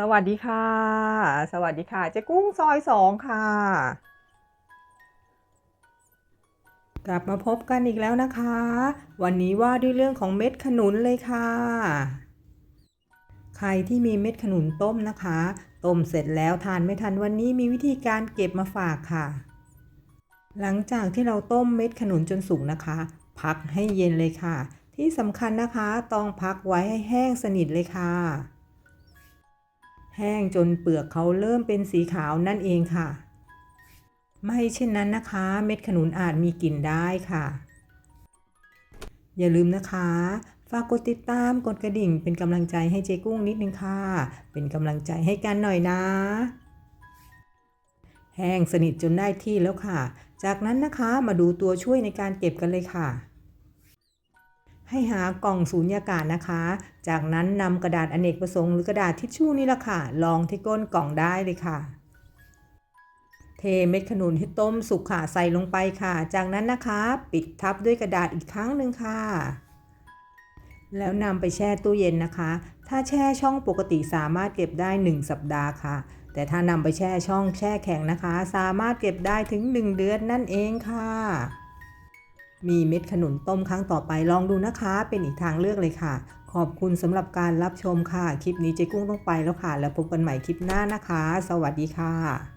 สวัสดีค่ะ สวัสดีค่ะ เจ๊กุ้งซอยสองค่ะ กลับมาพบกันอีกแล้วนะคะ วันนี้ว่าด้วยเรื่องของเม็ดขนุนเลยค่ะ ใครที่มีเม็ดขนุนต้มนะคะ ต้มเสร็จแล้วทานไม่ทันวันนี้มีวิธีการเก็บมาฝากค่ะ หลังจากที่เราต้มเม็ดขนุนจนสุกนะคะ พักให้เย็นเลยค่ะ ที่สำคัญนะคะต้องพักไว้ให้แห้งสนิทเลยค่ะ แห้งจนเปลือกเขาเริ่มเป็นสีขาวนั่นเองค่ะ ไม่เช่นนั้นนะคะ เม็ดขนุนอาจมีกลิ่นได้ค่ะ อย่าลืมนะคะ ฝากกดติดตามกดกระดิ่งเป็นกำลังใจให้เจ๊กุ้งนิดนึงค่ะ เป็นกำลังใจให้กันหน่อยนะ แห้งสนิทจนได้ที่แล้วค่ะ จากนั้นนะคะมาดูตัวช่วยในการเก็บกันเลยค่ะ ให้หากล่องสูญญากาศนะคะ จากนั้นนำกระดาษอเนกประสงค์หรือกระดาษทิชชู่นี่แหละค่ะรองที่ก้นกล่องได้เลยค่ะ เทเม็ดขนุนให้ต้มสุกค่ะใส่ลงไปค่ะ จากนั้นนะคะ ปิดทับด้วยกระดาษอีกครั้งหนึ่งค่ะ แล้วนำไปแช่ตู้เย็นนะคะ ถ้าแช่ช่องปกติสามารถเก็บได้ 1 สัปดาห์ค่ะ แต่ถ้านำไปแช่ช่องแช่แข็งนะคะ สามารถเก็บได้ถึง 1 เดือนนั่นเองค่ะ มีเม็ดขนุนต้มครั้งต่อไปลองดูนะคะ เป็นอีกทางเลือกเลยค่ะ ขอบคุณสำหรับการรับชมค่ะ คลิปนี้เจ๊กุ้งต้องไปแล้วค่ะ แล้วพบกันใหม่คลิปหน้านะคะ สวัสดีค่ะ